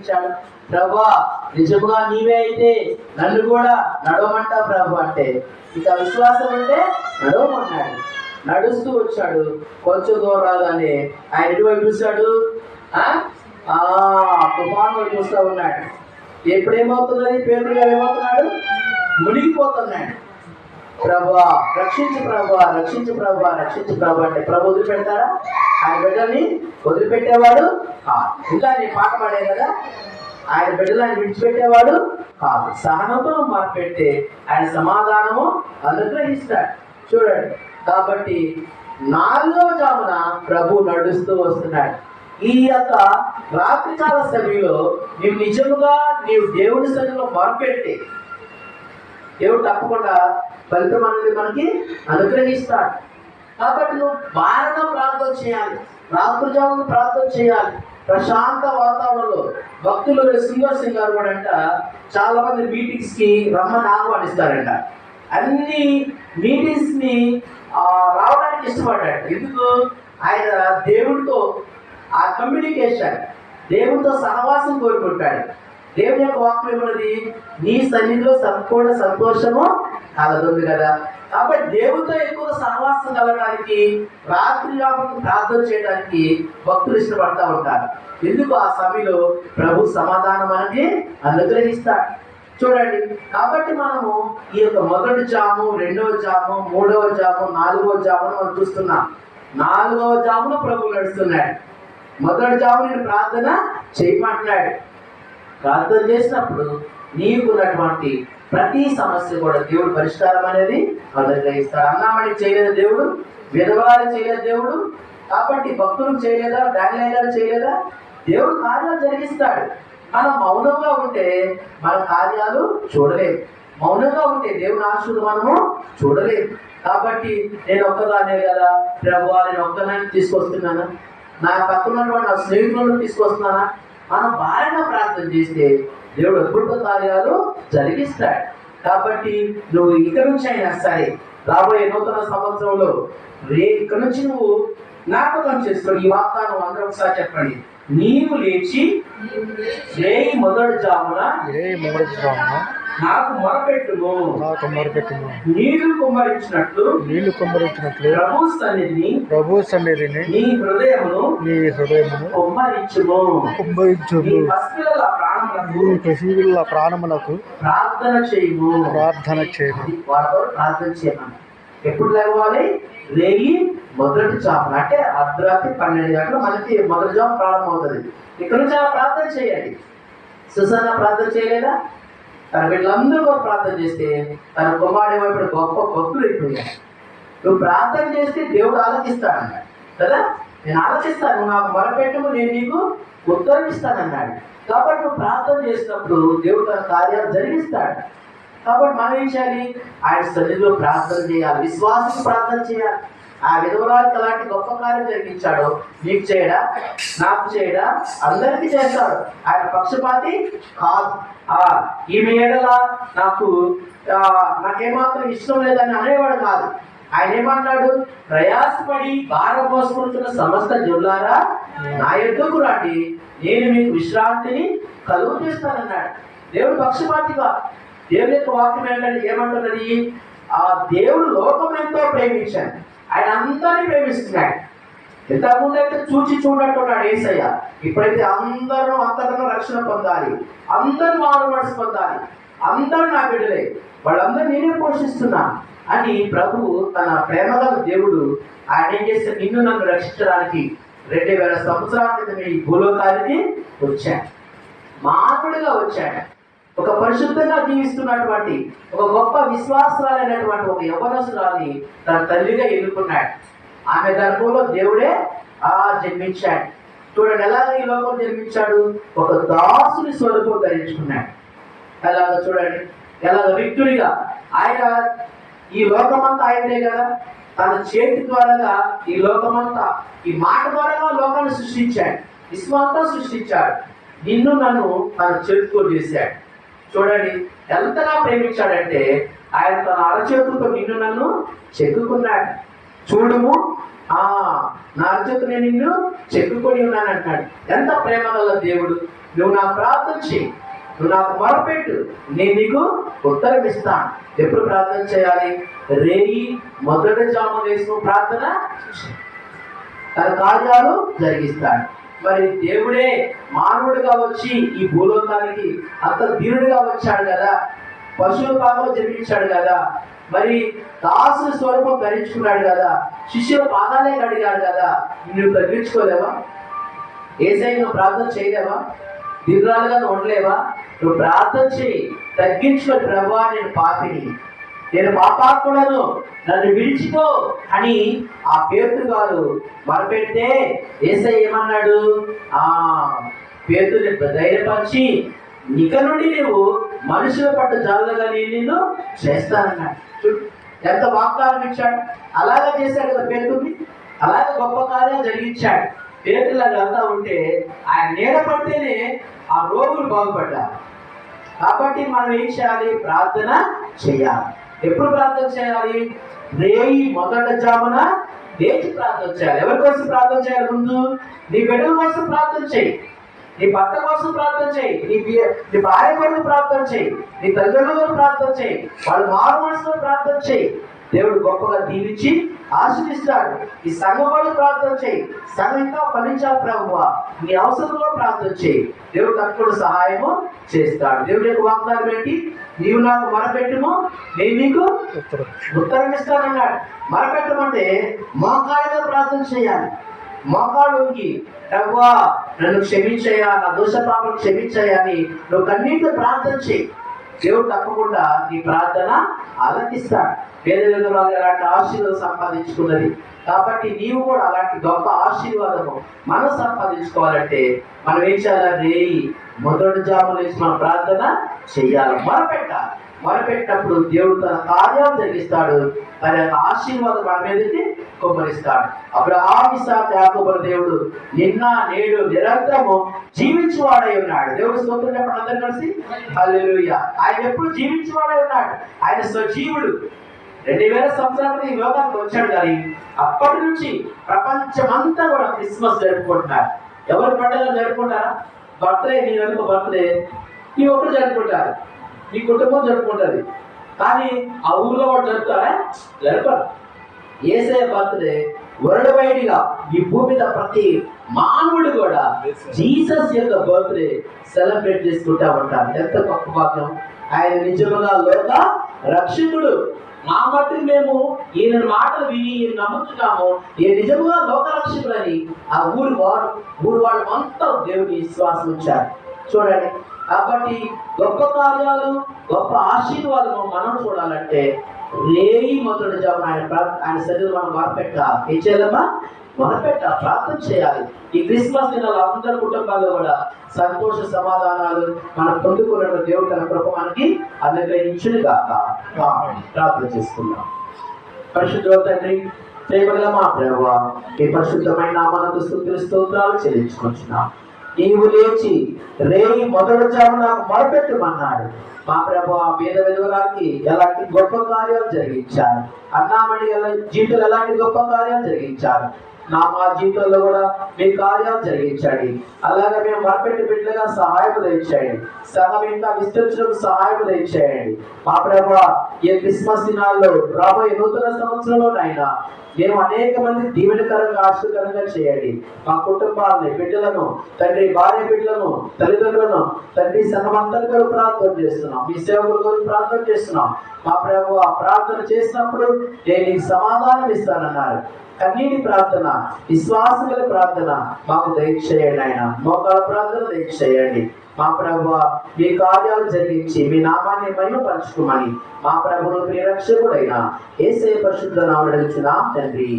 ఇచ్చాడు ప్రభా నిజముగా నీవే అయితే నన్ను కూడా నడవమంటా ప్రభు అంటే. ఇక విశ్వాసం అంటే నడవమన్నాడు. నడుస్తూ వచ్చాడు. కొంచెం దూరం రాగానే ఆయన ఎటువైపు చూశాడు? ఆ? ఆ, తుఫాను వైపు చూస్తూ ఉన్నాడు. ఎప్పుడేమవుతుందని పేరు ఏమవుతున్నాడు? మునిగిపోతున్నాడు. ప్రభా రక్షించు ప్రభా రక్షించు ప్రభా రక్షించు ప్రభా అంటే ప్రభు వదిలిపెడతారా? ఆయన బిడ్డల్ని వదిలిపెట్టేవాడు కాదు. ఇంకా నేను పాట పాడే కదా? ఆయన బిడ్డలను విడిచిపెట్టేవాడు కాదు. సహనంతో మార్పెడితే ఆయన సమాధానము అనుగ్రహిస్తాడు. చూడండి. కాబట్టి నాలుగవ జామున ప్రభు నడుస్తూ వస్తున్నాడు. ఈ యొక్క రాత్రికాల సమయంలో నీవు నిజముగా నీవు దేవుని సన్నిధిలో మొరపెట్టి దేవుడు తప్పకుండా ఫలితం అనేది మనకి అనుగ్రహిస్తాడు. కాబట్టి నువ్వు భారంగా ప్రార్థన చేయాలి. రాత్రుజామును ప్రార్థన చేయాలి. ప్రశాంత వాతావరణంలో భక్తులు సింగర్ సింగర్ కూడా అంట చాలా మంది మీటింగ్స్కి రమ్మని ఆహ్వానిస్తారంట. అన్ని మీటింగ్స్ని రావడానికి ఇష్టపడ్డాడు ఎందుకు? ఆయన దేవుడితో ఆ కమ్యూనికేషన్ దేవుడితో సహవాసం కోరుకుంటాడు. దేవుని యొక్క వాక్యం ఏమన్నది? నీ సన్నిధిలో సంపూర్ణ సంతోషము కలదుంది కదా. కాబట్టి దేవుతో ఎక్కువ సహవాసం కలగడానికి రాత్రి యావత్తు ప్రార్థన చేయడానికి భక్తులు ఇష్టపడతా ఉంటారు. ఎందుకు? ఆ సమయంలో ప్రభు సమాధానం మనకి అనుగ్రహిస్తాడు. చూడండి కాబట్టి మనము ఈ యొక్క మొదటి జాము రెండవ జాము మూడవ జాము నాలుగవ జామును మనం చూస్తున్నాం. నాలుగవ జామును ప్రభు నడుస్తున్నాడు. మొదటి జాము నేను ప్రార్థన చేయమంటున్నాడు. ప్రార్థన చేసినప్పుడు నీకున్నటువంటి ప్రతి సమస్య కూడా దేవుడు పరిష్కారం అనేది అనుగ్రహిస్తాడు అన్నామని చేయలేదు దేవుడు విధవరాలు చేయలేదు దేవుడు కాబట్టి భక్తులు చేయలేదా డానియల్ గారు చేయలేదా? దేవుడు కార్యాలు జరిగిస్తాడు. మనం మౌనంగా ఉంటే మన కార్యాలు చూడలేము మౌనంగా ఉంటే దేవుని ఆశలు మనము చూడలేము కాబట్టి నేను ఒక్కదానే కదా ప్రభు నేను ఒక్కదాన్ని తీసుకొస్తున్నాను? నా పక్కన నా స్నేహితులను తీసుకొస్తున్నానా? మనం భారంగా ప్రార్థన చేస్తే దేవుడు అద్భుత కార్యాలు జరిగిస్తాడు. కాబట్టి నువ్వు ఇక్కడ నుంచి అయినా సరే రాబోయే నూతన సంవత్సరంలో రే ఇక్కడ నుంచి నువ్వు జ్ఞాపకం చేస్తావు ఈ వాగ్దానం అందరూ ఒకసారి చెప్పండి. నీవు లేచి రే మొదటి జామున ఏ మొదటి జామున నాకు మొరపెట్టుము. నాకు మొరపెట్టుము. నీళ్ళు కుమ్మరించినట్లు నీళ్ళు కుమ్మరించినట్లు ప్రభు సన్నిధిని ప్రభు సన్నిధిని నీ హృదయమును నీ హృదయమును కుమ్మరించుము. కుమ్మరించుము. పసిపిల్లల ప్రాణములకు నీ ప్రాణములకు ప్రార్థన చేయము. ప్రార్థన చేయము. వారితో ప్రార్థన చేయమని. ఎప్పుడు లేవాలి? రేగి మొదటి జామున. అంటే అర్ధరాత్రి పన్నెండు గంటలు మనకి మొదటి జాము ప్రారంభమవుతుంది. ఇక్కడ నుంచి ఆ ప్రార్థన చేయండి. సుసన్న ప్రార్థన చేయలేదా? తన వీళ్ళందరూ కూడా ప్రార్థన చేస్తే తన కుమారుడు వైపు గొప్ప భక్తులు అయిపోయాడు నువ్వు ప్రార్థన చేస్తే దేవుడు ఆలోచిస్తాడు కదా? నేను ఆలోచిస్తాను నువ్వు నాకు మొరపెట్టుకు నేను నీకు ఉత్తరం ఇస్తానన్నాడు. కాబట్టి నువ్వు ప్రార్థన చేసినప్పుడు దేవుడు తన కార్యాలు జరిగిస్తాడు. కాబట్టి మనం ఏం చేయాలి? ఆయన సన్నిధిలో ప్రార్థన చేయాలి విశ్వాసం ప్రార్థన చేయాలి. ఆ విధవరాలకు అలాంటి గొప్ప కార్యం జరిగించాడు. నీకు చేయడా? నాకు చేయడా? అందరికీ చేస్తాడు. ఆయన పక్షపాతి కాదు. ఆ ఈమె ఏడల నాకు నాకేమాత్రం ఇష్టం లేదని అనేవాడు కాదు. ఆయన ఏమన్నాడు ప్రయాసపడి భారం పోసుకుంటున్న సమస్త జుల్లారా నా ఎద్దుకు రాండి. నేను మీకు విశ్రాంతిని కలుగు చేస్తానన్నాడు. దేవుడు పక్షపాతిగా దేవుని యొక్క వాక్యం ఏంటంటే ఏమంటున్నది? ఆ దేవుడు లోకం ఎంతో ప్రేమించాడు. ఆయన అందరినీ ప్రేమిస్తున్నాడు. ఇంతకుముందు అయితే చూచి చూడట్టున్నాడు ఏసయ్య. ఇప్పుడైతే అందరూ అంతటా రక్షణ పొందాలి. అందరూ మారు మనసు పొందాలి. అందరూ నా బిడ్డలే. వాళ్ళందరూ నేనే పోషిస్తున్నా. అని ప్రభు తన ప్రేమగల దేవుడు ఆయన ఏం చేస్తే నిన్ను నన్ను రక్షించడానికి రెండు వేల సంవత్సరాల క్రితం ఈ భూలోకానికి వచ్చాడు. మానవుడిగా వచ్చాడు. ఒక పరిశుద్ధంగా జీవిస్తున్నటువంటి ఒక గొప్ప విశ్వాసాలైనటువంటి ఒక యవనసురాన్ని తన తల్లిగా ఎన్నుకున్నాడు. ఆమె గర్భంలో దేవుడే ఆ జన్మించాడు. చూడండి ఎలాగ ఈ లోకం జన్మించాడు? ఒక దాసుని స్వరూపం ధరించుకున్నాడు. ఎలాగ చూడండి. ఎలాగ విక్తుడిగా ఆయన ఈ లోకమంతా ఆయనే కదా? తన చేతి ద్వారాగా ఈ లోకమంతా ఈ మాట ద్వారా లోకాన్ని సృష్టించాడు. విశ్వంతా సృష్టించాడు. నిన్ను నన్ను తన చేతితో చేశాడు. చూడండి ఎంతగా ప్రేమించాడంటే ఆయన తన అరచేతులతో నిన్ను నన్ను చెక్కుకున్నాడు. చూడుము ఆ నా అరచేతు నేను నిన్ను చెక్కుకొని ఉన్నాను అంటాడు ఎంత ప్రేమ గల దేవుడు. నువ్వు నాకు ప్రార్థన చేయి నువ్వు నాకు మొరపెట్టు. నేను నీకు ఉత్తరం ఇస్తాను. ఎప్పుడు ప్రార్థన చేయాలి? రేయి మొదటి జాము వేసిన ప్రార్థన తన కార్యాలు జరిగిస్తాడు మరి దేవుడే మానవుడిగా వచ్చి ఈ భూలోకానికి అంత ధీరుడిగా వచ్చాడు కదా. పశువుల పాపం జన్మించాడు కదా. మరి దాసు స్వరూపం ధరించుకున్నాడు కదా. శిష్యుల పాదాలే కడిగాడు కదా. నువ్వు తగ్గించుకోలేవా ఏసై నువ్వు ప్రార్థన చేయలేవా? దిగురాలుగా ఉండలేవా? నువ్వు ప్రార్థన చేయి. తగ్గించుకో ప్రభా నేను పాపిని. నేను పాపాత్ములను నన్ను విడిచిపో అని ఆ పేతురు గారు మరపెడితే ఏసై ఏమన్నాడు? ఆ పేతుని ధైర్యపరిచి ఇక నుండి నువ్వు మనుషుల పట్టు జాగ్రత్తగా నేను నిన్ను చేస్తానన్నాడు. ఎంత వాగ్దానం ఇచ్చాడు. అలాగే చేశాడు కదా పేతుర్ని. అలాగే గొప్ప కార్యం జరిగించాడు. పేతులాగా అంతా ఉంటే ఆయన నీడ పడితేనే ఆ రోగులు బాగుపడ్డారు. కాబట్టి మనం ఏం చేయాలి? ప్రార్థన చేయాలి. ఎప్పుడు ప్రార్థన చేయాలి? రేయి మొదట జామున లేచి ప్రార్థన చేయాలి. ఎవరి కోసం ప్రార్థన చేయాలి ముందు? నీ బిడ్డల కోసం ప్రార్థన చేయి. నీ భర్త కోసం ప్రార్థన చేయి. నీ నీ భార్య కోసం ప్రార్థన చేయి. నీ తల్లిదండ్రుల కోసం ప్రార్థన చేయి. వాళ్ళు మారు మనసులో ప్రార్థన చేయి. దేవుడు గొప్పగా దీవించి ఆశీర్దిస్తాడు ఈ సంఘం వాళ్ళు ప్రార్థన చేయి. సంఘంగా ఫలించా ప్రభు నీ అవసరంలో ప్రార్థన చేయి. దేవుడు తక్కువ సహాయము చేస్తాడు. దేవుడి యొక్క వాగ్దానం ఏంటి? నీవు నాకు మొరపెట్టుము నేను నీకు ఉత్తరం ఇస్తానన్నాడు మరపెట్టమంటే మోకాళ్ళగా ప్రార్థన చేయాలి. మోకాళ్ళు వంగి నన్ను క్షమించయా నా దోష పాపను క్షమించయా అని నువ్వు కన్నీటితో ప్రార్థన చేయి. దేవుడు తప్పకుండా నీ ప్రార్థన ఆలకిస్తాడు. వేద విధురాలు అలాంటి ఆశీర్వాదం సంపాదించుకున్నది? కాబట్టి నీవు కూడా అలాంటి గొప్ప ఆశీర్వాదము మనం సంపాదించుకోవాలంటే మనం ఏం చేయాలి రేయి మొదటి జాము లేచి మన ప్రార్థన చెయ్యాలి మొరపెట్టాలి. మొరపెట్టినప్పుడు దేవుడు తన కార్యాలు జరిగిస్తాడు. తన ఆశీర్వాదం మన మీదకి కొమ్మరిస్తాడు. అప్పుడు ఆ విశాఖ యాకోబుల దేవుడు నిన్న నేడు నిరంతరము జీవించువాడై ఉన్నాడు. దేవుడు స్తోత్రం చెప్పండి అందరు కలిసి? హల్లెలూయా. ఆయన ఎప్పుడు జీవించువాడై ఉన్నాడు? ఆయన సజీవుడు రెండు వేల సంవత్సరాలకు ఈ లోకానికి వచ్చాడు కానీ అప్పటి నుంచి ప్రపంచమంతా కూడా క్రిస్మస్ జరుపుకుంటున్నారు. ఎవరు పండుగ జరుపుకుంటారా? బర్త్డే నీ బర్త్డే. నీ ఒక్కరు జరుపుకుంటారు. నీ కుటుంబం జరుపుకుంటుంది. కానీ ఆ ఊర్లో వాడు జరుపుతారా జరపరు ఏసే బర్త్డే వరల్డ్ వైడ్గా ఈ భూమి మీద ప్రతి మానవుడు కూడా జీసస్ యొక్క బర్త్డే సెలబ్రేట్ చేసుకుంటా ఉంటారు ఎంత గొప్ప భాగ్యం. ఆయన నిజముగా లోక రక్షకుడు. నా మట్టి మేము ఈయన మాటలు విని ఈయన నమ్ముతున్నాము. ఈయన నిజముగా లోక రక్షకుడని ఆ ఊరి వాడు ఊరి వాళ్ళు అంతా దేవుని విశ్వాసం ఉంచారు. చూడండి కాబట్టి గొప్ప కార్యాలు గొప్ప ఆశీర్వాదము మనం చూడాలంటే రేయి మొదటి జాబ్ ఆయన ఆయన శరీరం మనం మొరపెట్టాలి ఏం చేయాలమ్మా? మొరపెట్టాలి ప్రార్థన చేయాలి. ఈ క్రిస్మస్ దినాలు అందరి కుటుంబాల్లో కూడా సంతోష సమాధానాలు మనం పొందుకున్న దేవుడు తన కృప మనకి అనుగ్రహించును కాక ప్రార్థన చేసుకుందాం. పరిశుద్ధ తండ్రి ప్రేమగల మా ప్రభు ఈ పరిశుద్ధమైన నామాలకు స్థుతులు స్తోత్రాలు చెల్లించుకుంటున్నాం నీవు లేచి రేయి మొదటి జాము నాకు మొరపెట్టమన్నాడు. మా ప్రభు ఆ పేద విధవరానికి ఎలాంటి గొప్ప కార్యాలు జరిగించారు. అన్నామణి ఎలా జీవితంలో ఎలాంటి గొప్ప కార్యాలు జరిగించారు? నా మా జీవితంలో కూడా మీ కార్యాలు జరిగించండి. అలాగే మేము మరపెట్టి బిడ్డలుగా సహాయకులు ఇచ్చేయండి సగం ఇంకా విస్తరించడం సహాయకులు ఇచ్చేయండి మా ప్రభు ఈ క్రిస్మస్ దినాల్లో రాబోయే నూతన సంవత్సరంలో అయినా మేము అనేక మంది దీవెనకరంగా ఆశకరంగా చేయండి. మా కుటుంబాలని బిడ్డలను తండ్రి భార్య బిడ్డలను తల్లిదండ్రులను తండ్రి సంఘమంతా గారు ప్రార్థన చేస్తున్నాం. మీ సేవకుల గురించి ప్రార్థన చేస్తున్నాం. మా ప్రభు ఆ ప్రార్థన చేసినప్పుడు నేను నీకు సమాధానం ఇస్తానన్నారు. కన్నీటి ప్రార్థన విశ్వాసం గల ప్రార్థన మాకు దయచేయండి ఆయన మోకాల ప్రార్థన దయచేయండి. మా ప్రభు మీ కార్యాలు జరిగించి మీ నామాన్ని మహిమపరచుకోమని మా ప్రభువు ప్రియరక్షకుడైన ఏసే పరిశుద్ధ నామం అడుగుచున్నాం తండ్రి.